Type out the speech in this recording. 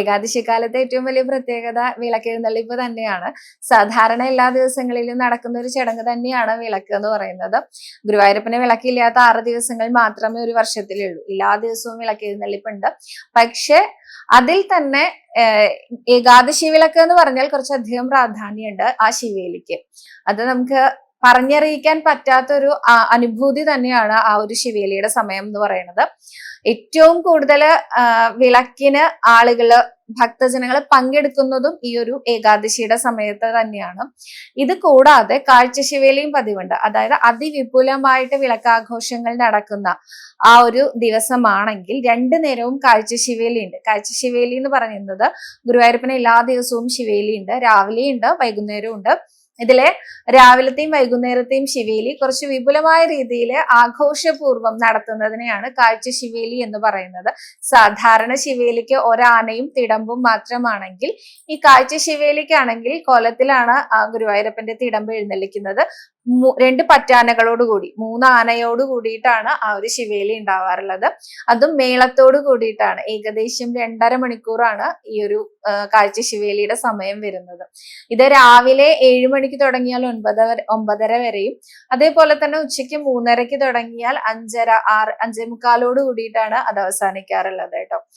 ഏകാദശി കാലത്തെ ഏറ്റവും വലിയ പ്രത്യേകത വിളക്കെഴുന്നള്ളിപ്പ് തന്നെയാണ്. സാധാരണ എല്ലാ ദിവസങ്ങളിലും നടക്കുന്ന ഒരു ചടങ്ങ് തന്നെയാണ് വിളക്ക് എന്ന് പറയുന്നത്. ഗുരുവായൂരപ്പന് വിളക്കില്ലാത്ത ആറ് ദിവസങ്ങൾ മാത്രമേ ഒരു വർഷത്തിലുള്ളൂ. എല്ലാ ദിവസവും വിളക്കെഴുന്നള്ളിപ്പുണ്ട്. പക്ഷെ അതിൽ തന്നെ ഏകാദശി വിളക്ക് എന്ന് പറഞ്ഞാൽ കുറച്ചധികം പ്രാധാന്യമുണ്ട് ആ ശിവേലിക്ക്. അത് നമുക്ക് പറഞ്ഞറിയിക്കാൻ പറ്റാത്തൊരു അനുഭൂതി തന്നെയാണ് ആ ഒരു ശിവേലിയുടെ സമയം എന്ന് പറയുന്നത്. ഏറ്റവും കൂടുതൽ വിളക്കിന് ആളുകൾ ഭക്തജനങ്ങൾ പങ്കെടുക്കുന്നതും ഈ ഒരു ഏകാദശിയുടെ സമയത്ത് തന്നെയാണ്. ഇത് കൂടാതെ കാഴ്ചശിവേലിയും പതിവുണ്ട്. അതായത് അതിവിപുലമായിട്ട് വിളക്കാഘോഷങ്ങൾ നടക്കുന്ന ആ ഒരു ദിവസമാണെങ്കിൽ രണ്ടു നേരവും കാഴ്ചശിവേലി ഉണ്ട് കാഴ്ചശിവേലി എന്ന് പറയുന്നത് ഗുരുവായൂരപ്പന് എല്ലാ ദിവസവും ശിവേലി ഉണ്ട് രാവിലെയും ഉണ്ട് വൈകുന്നേരവും ഉണ്ട് ഇതിലെ രാവിലത്തെയും വൈകുന്നേരത്തെയും ശിവേലി കുറച്ച് വിപുലമായ രീതിയിൽ ആഘോഷപൂർവം നടത്തുന്നതിനെയാണ് കാഴ്ച ശിവേലി എന്ന് പറയുന്നത്. സാധാരണ ശിവേലിക്ക് ഒരാനയും തിടമ്പും മാത്രമാണെങ്കിൽ ഈ കാഴ്ച ശിവേലിക്കാണെങ്കിൽ കൊലത്തിലാണ് ഗുരുവായൂരപ്പന്റെ തിടമ്പ് എഴുന്നള്ളിക്കുന്നത്. രണ്ട് പറ്റാനകളോടുകൂടി മൂന്ന് ആനയോട് കൂടിയിട്ടാണ് ആ ഒരു ശിവേലി ഉണ്ടാവാറുള്ളത്. അതും മേളത്തോട് കൂടിയിട്ടാണ്. ഏകദേശം രണ്ടര മണിക്കൂറാണ് ഈ ഒരു കാഴ്ച ശിവേലിയുടെ സമയം വരുന്നത്. ഇത് രാവിലെ ഏഴ് മണിക്ക് തുടങ്ങിയാൽ ഒൻപത് ഒമ്പതര വരെയും. അതേപോലെ തന്നെ ഉച്ചയ്ക്ക് മൂന്നരയ്ക്ക് തുടങ്ങിയാൽ അഞ്ചര ആറ് അഞ്ചേ മുക്കാലോട് കൂടിയിട്ടാണ് അത് അവസാനിക്കാറുള്ളത് കേട്ടോ.